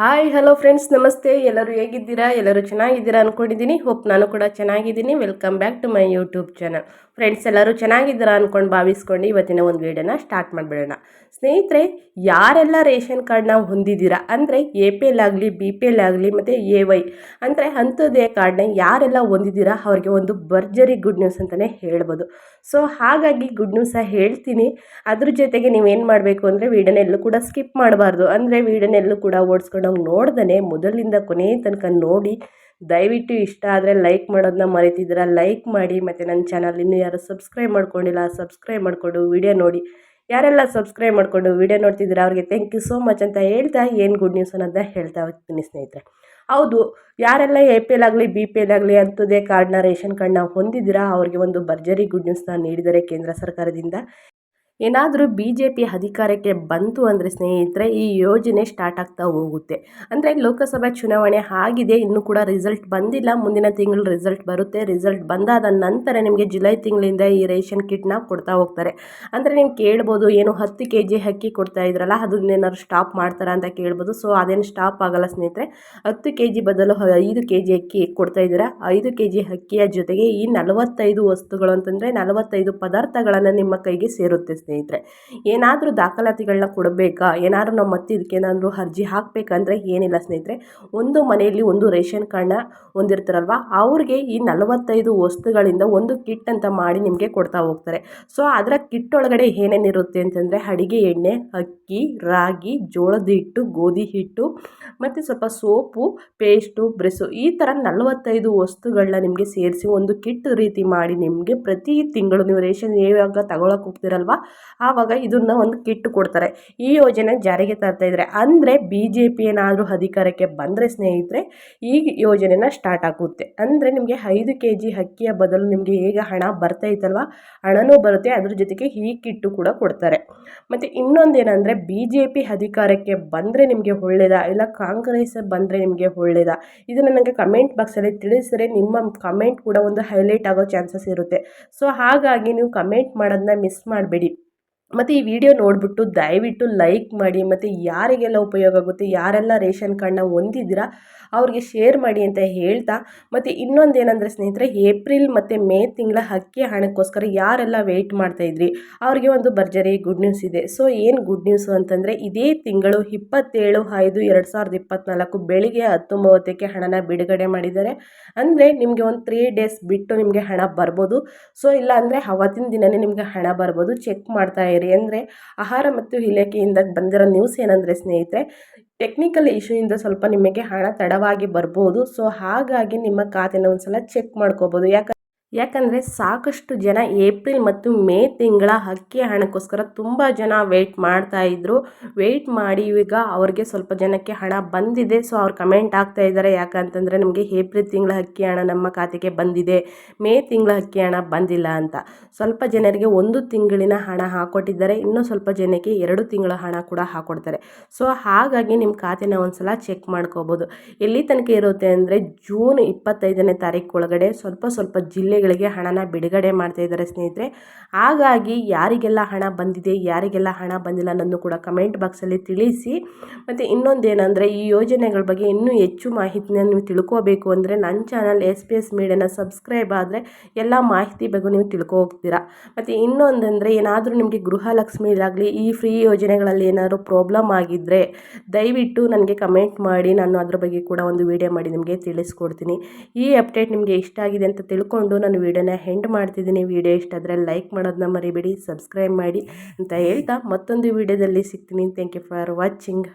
Hi hello friends ನಮಸ್ತೆ. ಎಲ್ಲರೂ ಹೇಗಿದ್ದೀರಾ? ಎಲ್ಲರೂ ಚೆನ್ನಾಗಿದ್ದೀರಾ ಅಂದ್ಕೊಂಡಿದ್ದೀನಿ ಹೋಪ್ ನಾನು ಕೂಡ ಚೆನ್ನಾಗಿದ್ದೀನಿ. Welcome back to my YouTube channel friends ಎಲ್ಲರೂ ಚೆನ್ನಾಗಿದ್ದೀರಾ ಅಂದ್ಕೊಂಡು ಭಾವಿಸ್ಕೊಂಡು ಇವತ್ತಿನ ಒಂದು ವೀಡಿಯೋನ ಸ್ಟಾರ್ಟ್ ಮಾಡಿಬಿಡೋಣ. ಸ್ನೇಹಿತರೆ, ಯಾರೆಲ್ಲ ರೇಷನ್ ಕಾರ್ಡ್ನ ಹೊಂದಿದ್ದೀರಾ? ಅಂದರೆ ಎ ಪಿ ಎಲ್ ಆಗಲಿ ಬಿ ಪಿ ಎಲ್ ಆಗಲಿ, ಮತ್ತು ಎ ವೈ ಅಂದರೆ ಅಂಥದ್ದೇ ಕಾರ್ಡ್ನ ಯಾರೆಲ್ಲ ಹೊಂದಿದ್ದೀರಾ? ಅವ್ರಿಗೆ ಒಂದು ಭರ್ಜರಿ ಗುಡ್ ನ್ಯೂಸ್ ಅಂತಲೇ ಹೇಳ್ಬೋದು. ಸೊ ಹಾಗಾಗಿ ಗುಡ್ ನ್ಯೂಸ ಹೇಳ್ತೀನಿ. ಅದ್ರ ಜೊತೆಗೆ ನೀವೇನು ಮಾಡಬೇಕು ಅಂದರೆ ವೀಡಿಯೋನೆಲ್ಲೂ ಕೂಡ ಸ್ಕಿಪ್ ಮಾಡಬಾರ್ದು. ಅಂದರೆ ವೀಡಿಯೋನೆಲ್ಲೂ ಕೂಡ ಓಡಿಸ್ಕೊಂಡೋಗಿ ನೋಡ್ದೇ ಮೊದಲಿಂದ ಕೊನೆ ತನಕ ನೋಡಿ, ದಯವಿಟ್ಟು ಇಷ್ಟ ಆದರೆ ಲೈಕ್ ಮಾಡೋದನ್ನ ಮರಿತಿದ್ದೀರಾ? ಲೈಕ್ ಮಾಡಿ ಮತ್ತು ನನ್ನ ಚಾನಲ್ ಇನ್ನೂ ಯಾರು ಸಬ್ಸ್ಕ್ರೈಬ್ ಮಾಡ್ಕೊಂಡಿಲ್ಲ ಸಬ್ಸ್ಕ್ರೈಬ್ ಮಾಡಿಕೊಂಡು ವಿಡಿಯೋ ನೋಡಿ. ಯಾರೆಲ್ಲ ಸಬ್ಸ್ಕ್ರೈಬ್ ಮಾಡಿಕೊಂಡು ವಿಡಿಯೋ ನೋಡ್ತಿದ್ದೀರಾ ಅವ್ರಿಗೆ ಥ್ಯಾಂಕ್ ಯು ಸೋ ಮಚ್ ಅಂತ ಹೇಳ್ತಾ ಏನು ಗುಡ್ ನ್ಯೂಸ್ ಅನ್ನೋದನ್ನ ಹೇಳ್ತಾ ಹೋಗ್ತೀನಿ ಸ್ನೇಹಿತರೆ. ಹೌದು, ಯಾರೆಲ್ಲ ಎ ಪಿ ಎಲ್ ಆಗಲಿ ಬಿ ಪಿ ಎಲ್ ಆಗಲಿ ಅಂಥದ್ದೇ ಕಾರ್ಡ್ನ ರೇಷನ್ ಕಾರ್ಡ್ನ ಹೊಂದಿದ್ದೀರಾ? ಅವ್ರಿಗೆ ಒಂದು ಭರ್ಜರಿ ಗುಡ್ ನ್ಯೂಸ್ನ ನೀಡಿದರೆ ಕೇಂದ್ರ ಸರ್ಕಾರದಿಂದ. ಏನಾದರೂ ಬಿ ಜೆ ಪಿ ಅಧಿಕಾರಕ್ಕೆ ಬಂತು ಅಂದರೆ ಸ್ನೇಹಿತರೆ, ಈ ಯೋಜನೆ ಸ್ಟಾರ್ಟ್ ಆಗ್ತಾ ಹೋಗುತ್ತೆ. ಅಂದರೆ ಲೋಕಸಭೆ ಚುನಾವಣೆ ಆಗಿದೆ, ಇನ್ನೂ ಕೂಡ ರಿಸಲ್ಟ್ ಬಂದಿಲ್ಲ. ಮುಂದಿನ ತಿಂಗಳು ರಿಸಲ್ಟ್ ಬರುತ್ತೆ. ರಿಸಲ್ಟ್ ಬಂದಾದ ನಂತರ ನಿಮಗೆ ಜುಲೈ ತಿಂಗಳಿಂದ ಈ ರೇಷನ್ ಕಿಟ್ನ ಕೊಡ್ತಾ ಹೋಗ್ತಾರೆ. ಅಂದರೆ ನೀವು ಕೇಳ್ಬೋದು, ಏನು ಹತ್ತು ಕೆ ಜಿ ಅಕ್ಕಿ ಕೊಡ್ತಾ ಇದ್ರಲ್ಲ, ಅದನ್ನೇನಾದ್ರು ಸ್ಟಾಪ್ ಮಾಡ್ತಾರಾ ಅಂತ ಕೇಳ್ಬೋದು. ಸೊ ಅದೇನು ಸ್ಟಾಪ್ ಆಗಲ್ಲ ಸ್ನೇಹಿತರೆ. ಹತ್ತು ಕೆ ಜಿ ಬದಲು ಐದು ಕೆ ಜಿ ಅಕ್ಕಿ ಕೊಡ್ತಾ ಇದ್ದೀರಾ? ಐದು ಕೆ ಜಿ ಅಕ್ಕಿಯ ಜೊತೆಗೆ ಈ ನಲವತ್ತೈದು ವಸ್ತುಗಳು ಅಂತಂದರೆ, ನಲವತ್ತೈದು ಪದಾರ್ಥಗಳನ್ನು ನಿಮ್ಮ ಕೈಗೆ ಸೇರುತ್ತೆ ಸ್ನೇಹಿತರೆ, ಏನಾದರೂ ದಾಖಲಾತಿಗಳನ್ನ ಕೊಡಬೇಕಾ? ಏನಾದರೂ ನಾವು ಮತ್ತೆ ಇದಕ್ಕೇನಾದರೂ ಅರ್ಜಿ ಹಾಕಬೇಕಂದ್ರೆ ಏನಿಲ್ಲ ಸ್ನೇಹಿತರೆ, ಒಂದು ಮನೆಯಲ್ಲಿ ಒಂದು ರೇಷನ್ ಕಾರ್ಡ್ನ ಹೊಂದಿರ್ತಾರಲ್ವ ಅವ್ರಿಗೆ ಈ ನಲವತ್ತೈದು ವಸ್ತುಗಳಿಂದ ಒಂದು ಕಿಟ್ ಅಂತ ಮಾಡಿ ನಿಮಗೆ ಕೊಡ್ತಾ ಹೋಗ್ತಾರೆ. ಸೊ, ಅದರ ಕಿಟ್ ಒಳಗಡೆ ಏನೇನಿರುತ್ತೆ ಅಂತಂದರೆ ಅಡಿಗೆ ಎಣ್ಣೆ, ಅಕ್ಕಿ, ರಾಗಿ, ಜೋಳದ ಹಿಟ್ಟು, ಗೋಧಿ ಹಿಟ್ಟು, ಮತ್ತು ಸ್ವಲ್ಪ ಸೋಪು, ಪೇಸ್ಟು, ಬ್ರೆಸ್ಸು, ಈ ಥರ ನಲವತ್ತೈದು ವಸ್ತುಗಳನ್ನ ನಿಮಗೆ ಸೇರಿಸಿ ಒಂದು ಕಿಟ್ ರೀತಿ ಮಾಡಿ ನಿಮಗೆ ಪ್ರತಿ ತಿಂಗಳು ನೀವು ರೇಷನ್ ಯಾವಾಗ ತಗೊಳಕ್ಕೆ ಹೋಗ್ತಿರಲ್ವ ಆವಾಗ ಇದನ್ನ ಒಂದು ಕಿಟ್ ಕೊಡ್ತಾರೆ. ಈ ಯೋಜನೆ ಜಾರಿಗೆ ತರ್ತಾ ಇದ್ದಾರೆ ಅಂದರೆ ಬಿ ಜೆ ಪಿ ಏನಾದರೂ ಅಧಿಕಾರಕ್ಕೆ ಬಂದರೆ ಸ್ನೇಹಿತರೆ, ಈ ಯೋಜನೆನ ಸ್ಟಾರ್ಟ್ ಆಗುತ್ತೆ. ಅಂದರೆ ನಿಮಗೆ ಐದು ಕೆ ಜಿ ಅಕ್ಕಿಯ ಬದಲು ನಿಮಗೆ ಈಗ ಹಣ ಬರ್ತಾ ಇತ್ತಲ್ವಾ ಹಣನೂ ಬರುತ್ತೆ, ಅದ್ರ ಜೊತೆಗೆ ಈ ಕಿಟ್ಟು ಕೂಡ ಕೊಡ್ತಾರೆ. ಮತ್ತು ಇನ್ನೊಂದೇನೆಂದರೆ ಬಿ ಜೆ ಪಿ ಅಧಿಕಾರಕ್ಕೆ ಬಂದರೆ ನಿಮಗೆ ಒಳ್ಳೆಯದಾ ಇಲ್ಲ ಕಾಂಗ್ರೆಸ್ ಬಂದರೆ ನಿಮಗೆ ಒಳ್ಳೆಯದಾ ಇದನ್ನು ನನಗೆ ಕಮೆಂಟ್ ಬಾಕ್ಸಲ್ಲಿ ತಿಳಿಸಿದ್ರೆ ನಿಮ್ಮ ಕಮೆಂಟ್ ಕೂಡ ಒಂದು ಹೈಲೈಟ್ ಆಗೋ ಚಾನ್ಸಸ್ ಇರುತ್ತೆ. ಸೊ ಹಾಗಾಗಿ ನೀವು ಕಮೆಂಟ್ ಮಾಡೋದನ್ನ ಮಿಸ್ ಮಾಡಬೇಡಿ. ಮತ್ತು ಈ ವಿಡಿಯೋ ನೋಡಿಬಿಟ್ಟು ದಯವಿಟ್ಟು ಲೈಕ್ ಮಾಡಿ, ಮತ್ತು ಯಾರಿಗೆಲ್ಲ ಉಪಯೋಗ ಆಗುತ್ತೆ, ಯಾರೆಲ್ಲ ರೇಷನ್ ಕಾರ್ಡ್ನ ಹೊಂದಿದ್ದೀರಾ ಅವ್ರಿಗೆ ಶೇರ್ ಮಾಡಿ ಅಂತ ಹೇಳ್ತಾ, ಮತ್ತು ಇನ್ನೊಂದು ಏನಂದರೆ ಸ್ನೇಹಿತರೆ ಏಪ್ರಿಲ್ ಮತ್ತು ಮೇ ತಿಂಗಳ ಹಕ್ಕಿ ಹಣಕ್ಕೋಸ್ಕರ ಯಾರೆಲ್ಲ ವೆಯ್ಟ್ ಮಾಡ್ತಾಯಿದ್ರಿ ಅವ್ರಿಗೆ ಒಂದು ಭರ್ಜರಿ ಗುಡ್ ನ್ಯೂಸ್ ಇದೆ. ಸೊ ಏನು ಗುಡ್ ನ್ಯೂಸು ಅಂತಂದರೆ, ಇದೇ ತಿಂಗಳು ಇಪ್ಪತ್ತೇಳು ಐದು ಎರಡು ಸಾವಿರದ ಇಪ್ಪತ್ತ್ನಾಲ್ಕು ಬೆಳಿಗ್ಗೆ ಹತ್ತು ಮೂವತ್ತಕ್ಕೆ ಹಣನ ಬಿಡುಗಡೆ ಮಾಡಿದ್ದಾರೆ. ಅಂದರೆ ನಿಮಗೆ ಒಂದು ತ್ರೀ ಡೇಸ್ ಬಿಟ್ಟು ನಿಮಗೆ ಹಣ ಬರ್ಬೋದು. ಸೊ ಇಲ್ಲ ಅಂದರೆ ಅವತ್ತಿನ ದಿನವೇ ನಿಮಗೆ ಹಣ ಬರ್ಬೋದು. ಚೆಕ್ ಮಾಡ್ತಾ ಅಂದರೆ ಆಹಾರ ಮತ್ತು ಇಲಾಖೆಯಿಂದ ಬಂದಿರೋ ನ್ಯೂಸ್ ಏನಂದರೆ ಸ್ನೇಹಿತರೆ ಟೆಕ್ನಿಕಲ್ ಇಶ್ಯೂಯಿಂದ ಸ್ವಲ್ಪ ನಿಮಗೆ ಹಣ ತಡವಾಗಿ ಬರ್ಬೋದು. ಸೊ ಹಾಗಾಗಿ ನಿಮ್ಮ ಖಾತೆನ ಒಂದು ಸಲ ಚೆಕ್ ಮಾಡ್ಕೋಬೋದು. ಯಾಕಂದರೆ ಯಾಕಂದರೆ ಸಾಕಷ್ಟು ಜನ ಏಪ್ರಿಲ್ ಮತ್ತು ಮೇ ತಿಂಗಳ ಅಕ್ಕಿ ಹಣಕ್ಕೋಸ್ಕರ ತುಂಬ ಜನ ವೆಯ್ಟ್ ಮಾಡ್ತಾ ಇದ್ದರು ವೆಯ್ಟ್ ಮಾಡಿ ಈಗ ಅವ್ರಿಗೆ ಸ್ವಲ್ಪ ಜನಕ್ಕೆ ಹಣ ಬಂದಿದೆ. ಸೊ ಅವ್ರು ಕಮೆಂಟ್ ಆಗ್ತಾ ಇದ್ದಾರೆ. ಯಾಕಂತಂದರೆ ನಮಗೆ ಏಪ್ರಿಲ್ ತಿಂಗಳ ಅಕ್ಕಿ ಹಣ ನಮ್ಮ ಖಾತೆಗೆ ಬಂದಿದೆ. ಮೇ ತಿಂಗಳ ಅಕ್ಕಿ ಹಣ ಬಂದಿಲ್ಲ ಅಂತ. ಸ್ವಲ್ಪ ಜನರಿಗೆ ಒಂದು ತಿಂಗಳಿನ ಹಣ ಹಾಕೊಟ್ಟಿದ್ದಾರೆ. ಇನ್ನೂ ಸ್ವಲ್ಪ ಜನಕ್ಕೆ ಎರಡು ತಿಂಗಳ ಹಣ ಕೂಡ ಹಾಕೊಡ್ತಾರೆ. ಸೊ ಹಾಗಾಗಿ ನಿಮ್ಮ ಖಾತೆನ ಒಂದು ಸಲ ಚೆಕ್ ಮಾಡ್ಕೋಬೋದು. ಎಲ್ಲಿ ತನಕ ಇರುತ್ತೆ ಅಂದರೆ ಜೂನ್ ಇಪ್ಪತ್ತೈದನೇ ತಾರೀಕು ಒಳಗಡೆ ಸ್ವಲ್ಪ ಸ್ವಲ್ಪ ಜಿಲ್ಲೆ ಗಳಿಗೆ ಹಣನ ಬಿಡುಗಡೆ ಮಾಡ್ತಾ ಇದ್ದಾರೆ ಸ್ನೇಹಿತರೆ. ಹಾಗಾಗಿ ಯಾರಿಗೆಲ್ಲ ಹಣ ಬಂದಿದೆ, ಯಾರಿಗೆಲ್ಲ ಹಣ ಬಂದಿಲ್ಲ ಅನ್ನೋದು ಕೂಡ ಕಮೆಂಟ್ ಬಾಕ್ಸಲ್ಲಿ ತಿಳಿಸಿ. ಮತ್ತು ಇನ್ನೊಂದೇನೆಂದರೆ, ಈ ಯೋಜನೆಗಳ ಬಗ್ಗೆ ಇನ್ನೂ ಹೆಚ್ಚು ಮಾಹಿತಿನ ನೀವು ತಿಳ್ಕೋಬೇಕು ಅಂದರೆ ನನ್ನ ಚಾನಲ್ ಎಸ್ ಪಿ ಎಸ್ ಮೀಡಿಯಾನ ಸಬ್ಸ್ಕ್ರೈಬ್ ಆದರೆ ಎಲ್ಲ ಮಾಹಿತಿ ಬಗ್ಗೆ ನೀವು ತಿಳ್ಕೊ ಹೋಗ್ತೀರಾ. ಮತ್ತು ಇನ್ನೊಂದಂದರೆ, ಏನಾದರೂ ನಿಮಗೆ ಗೃಹಲಕ್ಷ್ಮಿಲಾಗಲಿ ಈ ಫ್ರೀ ಯೋಜನೆಗಳಲ್ಲಿ ಏನಾದರೂ ಪ್ರಾಬ್ಲಮ್ ಆಗಿದ್ದರೆ ದಯವಿಟ್ಟು ನನಗೆ ಕಮೆಂಟ್ ಮಾಡಿ, ನಾನು ಅದ್ರ ಬಗ್ಗೆ ಕೂಡ ಒಂದು ವಿಡಿಯೋ ಮಾಡಿ ನಿಮಗೆ ತಿಳಿಸ್ಕೊಡ್ತೀನಿ. ಈ ಅಪ್ಡೇಟ್ ನಿಮಗೆ ಇಷ್ಟ ಆಗಿದೆ ಅಂತ ತಿಳ್ಕೊಂಡು ನಾನು ವೀಡಿಯೋನ ಹೆಂಡ್ ಮಾಡ್ತಿದ್ದೀನಿ. ವೀಡಿಯೋ ಇಷ್ಟ ಆದರೆ ಲೈಕ್ ಮಾಡೋದನ್ನ ಮರಿಬೇಡಿ, ಸಬ್ಸ್ಕ್ರೈಬ್ ಮಾಡಿ ಅಂತ ಹೇಳ್ತಾ ಮತ್ತೊಂದು ವೀಡಿಯೋದಲ್ಲಿ ಸಿಗ್ತೀನಿ. Thank you for watching